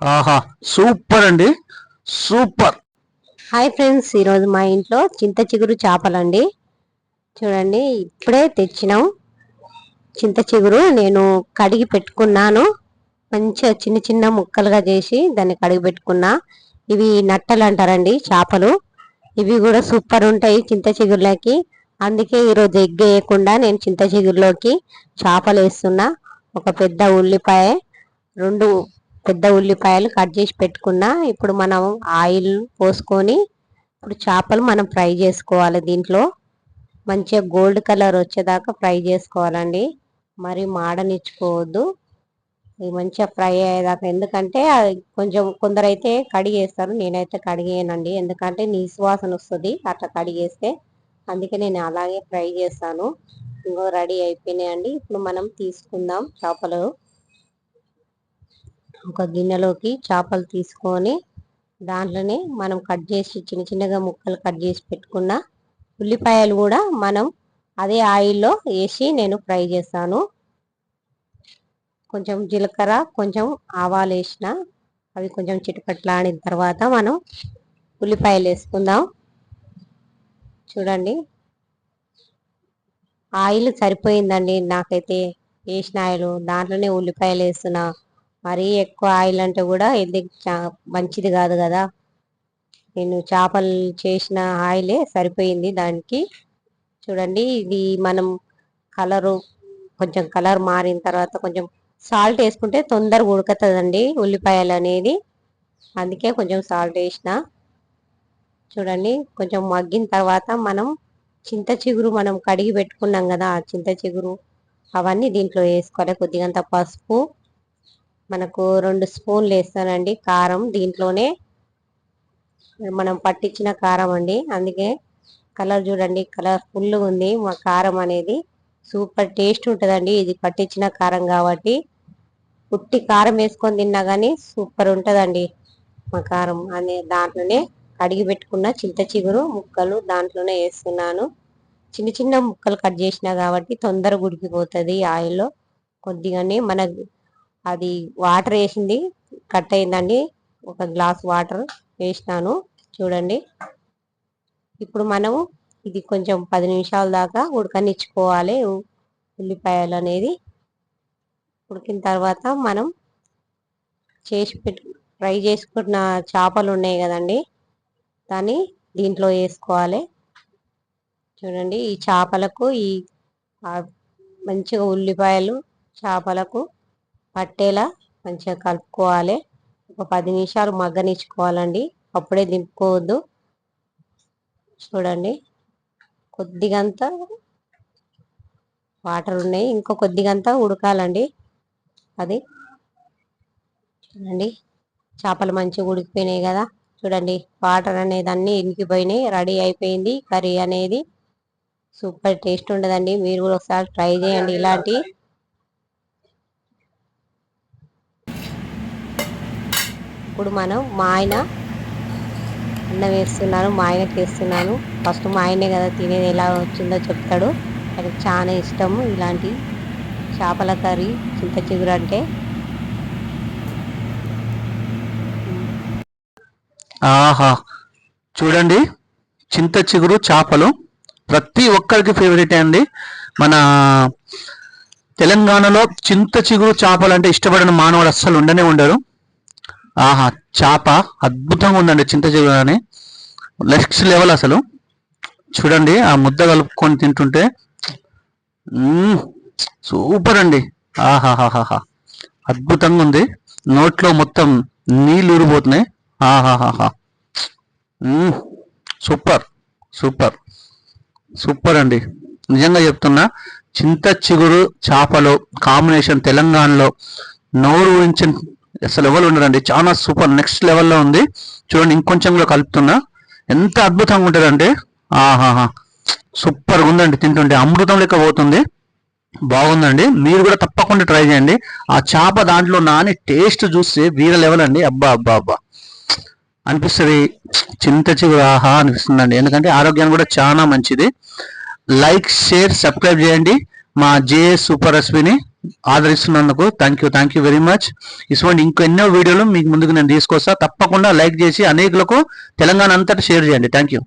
ఆహా సూపర్ అండి. Super. Hi friends ఈరోజు మా ఇంట్లో చింత చిగురు చేపలండి. చూడండి ఇప్పుడే తెచ్చినాం. చింత చిగురు నేను కడిగి పెట్టుకున్నాను. మంచిగా చిన్న చిన్న ముక్కలుగా చేసి దాన్ని కడిగి పెట్టుకున్నా. ఇవి నట్టలు అంటారండి చేపలు. ఇవి కూడా సూపర్ ఉంటాయి చింత చిగురులోకి. అందుకే ఈరోజు ఎగ్ వేయకుండా నేను చింత చిగురులోకి చేపలు వేస్తున్నా. ఒక పెద్ద ఉల్లిపాయ రెండు పెద్ద ఉల్లిపాయలు కట్ చేసి పెట్టుకున్నా ఇప్పుడు మనం ఆయిల్ పోసుకొని ఇప్పుడు చేపలు మనం ఫ్రై చేసుకోవాలి దీంట్లో. మంచిగా గోల్డ్ కలర్ వచ్చేదాకా ఫ్రై చేసుకోవాలండి. మరి మాడనిచ్చుకోవద్దు. ఇది మంచిగా ఫ్రై అయ్యేదాకా ఎందుకంటే అది కొంచెం కొందరైతే కడిగేస్తారు నేనైతే కడిగేయనండి ఎందుకంటే నీ వస్తుంది అట్లా కడిగేస్తే అందుకే నేను అలాగే ఫ్రై చేస్తాను. ఇంకో రెడీ అయిపోయినాయండి. ఇప్పుడు మనం తీసుకుందాం చేపలు. ఒక గిన్నెలోకి చేపలు తీసుకొని దాంట్లోనే మనం కట్ చేసి చిన్న చిన్నగా ముక్కలు కట్ చేసి పెట్టుకున్న ఉల్లిపాయలు కూడా మనం అదే ఆయిల్లో వేసి నేను ఫ్రై చేస్తాను. కొంచెం జీలకర్ర కొంచెం ఆవాలు వేసిన అవి కొంచెం చిటపట్లాడిన తర్వాత మనం ఉల్లిపాయలు వేసుకుందాం. చూడండి. ఆయిల్ సరిపోయిందండి. నాకైతే వేసిన ఆయిల్. దాంట్లోనే ఉల్లిపాయలు వేస్తున్నా. మరీ ఎక్కువ ఆయిల్ అంటే కూడా ఇది మంచిది కాదు కదా. నేను చేపలు చేసిన ఆయిలే సరిపోయింది దానికి. చూడండి ఇది మనం కలరు కొంచెం కలర్ మారిన తర్వాత కొంచెం సాల్ట్ వేసుకుంటే తొందరగా ఉడకతుందండి ఉల్లిపాయలు అనేది. అందుకే కొంచెం సాల్ట్ వేసిన. చూడండి కొంచెం మగ్గిన తర్వాత మనం చింత చిగురు మనం కడిగి పెట్టుకున్నాం కదా ఆ చింత చిగురు అవన్నీ దీంట్లో వేసుకోవాలి. కొద్దిగంత పసుపు మనకు రెండు స్పూన్లు వేస్తానండి. కారం దీంట్లోనే మనం పట్టించిన కారం అండి. అందుకే కలర్ చూడండి కలర్ ఫుల్ ఉంది. మా కారం అనేది సూపర్ టేస్ట్ ఉంటుందండి. ఇది పట్టించిన కారం కాబట్టి. ఉట్టి కారం వేసుకొని తిన్నా కానీ సూపర్ ఉంటుందండి మా కారం. అనే దాంట్లోనే కడిగి పెట్టుకున్న చింత చిగురు ముక్కలు దాంట్లోనే వేస్తున్నాను. చిన్న చిన్న ముక్కలు కట్ చేసినా కాబట్టి తొందరగా ఉడికిపోతుంది ఆయిల్లో. కొద్దిగానే మన అది వాటర్ వేసింది కట్ అయిందండి. ఒక గ్లాస్ వాటర్ వేసినాను చూడండి. ఇప్పుడు మనం ఇది కొంచెం పది నిమిషాల దాకా ఉడకనిచ్చుకోవాలి ఉల్లిపాయలు అనేది. ఉడికిన తర్వాత మనం చేసి పెట్టు ఫ్రై చేసుకున్న చేపలు ఉన్నాయి కదండి దాన్ని దీంట్లో వేసుకోవాలి. చూడండి ఈ చేపలకు ఈ మంచిగా ఉల్లిపాయలు చేపలకు పట్టేలా మంచిగా కలుపుకోవాలి. ఒక పది నిమిషాలు మగ్గనిచ్చుకోవాలండి. అప్పుడే దింపుకోవద్దు. చూడండి. కొద్దిగంత వాటర్ ఉన్నాయి. ఇంకో కొద్దిగంత ఉడకాలండి. అది చూడండి. చేపలు మంచిగా ఉడికిపోయినాయి కదా. చూడండి. వాటర్ అనేది అన్ని ఇంకిపోయినాయి రెడీ అయిపోయింది. కర్రీ అనేది సూపర్ టేస్ట్ ఉండదండి. మీరు కూడా ఒకసారి ట్రై చేయండి. ఇలాంటి ఇప్పుడు మనం మా ఆయన అన్నం వేస్తున్నాను మా ఆయనకి వేస్తున్నాను ఫస్ట్ మా ఆయనే కదా తినేది ఎలా వచ్చిందో చెప్తాడు. నాకు చాలా ఇష్టము ఇలాంటి చేపల కర్రీ చింత చిగురు అంటే. ఆహా. చూడండి చింత చిగురు చేపలు ప్రతి ఒక్కరికి ఫేవరెట్ అండి. మన తెలంగాణలో చింత చిగురు చేపలు అంటే ఇష్టపడిన మానవుడు అస్సలు ఉండనే ఉండరు. ఆహా చేప అద్భుతంగా ఉందండి చింత చిగురు నెక్స్ట్ లెవెల్ అసలు. చూడండి ఆ ముద్ద కలుపుకొని తింటుంటే సూపర్ అండి ఆహాహాహాహా అద్భుతంగా ఉంది నోట్లో మొత్తం నీళ్ళు ఊరిపోతున్నాయి. ఆహాహాహా. సూపర్ సూపర్ సూపర్ అండి నిజంగా చెప్తున్నా చింత చిగురు చేపలు కాంబినేషన్ తెలంగాణలో నోరు ఊరించిన అసలు ఎవరు ఉండరండి చాలా సూపర్ నెక్స్ట్ లెవెల్లో ఉంది. చూడండి ఇంకొంచెం కూడా కలుపుతున్నా. ఎంత అద్భుతంగా ఉంటుందంటే ఆహాహా. సూపర్గా ఉందండి తింటుంటే. అమృతం లెక్క పోతుంది. బాగుందండి. మీరు కూడా తప్పకుండా ట్రై చేయండి. ఆ చేప దాంట్లో నాని టేస్ట్ చూస్తే వీర లెవెల్ అండి. అబ్బా అబ్బా అబ్బా. అనిపిస్తుంది చింత చిగురు ఆహా అనిపిస్తుందండి. ఎందుకంటే ఆరోగ్యానికి కూడా చాలా మంచిది. లైక్ షేర్ సబ్స్క్రైబ్ చేయండి. మా జే సూపర్ రెసిపీని ఆదరిస్తున్నందుకు thank you thank you very much ఇటువంటి ఇంకెన్నో వీడియోలు మీకు ముందుకు నేను తీసుకొస్తా. తప్పకుండా లైక్ చేసి అనేకులకు తెలంగాణ అంతటా షేర్ చేయండి. Thank you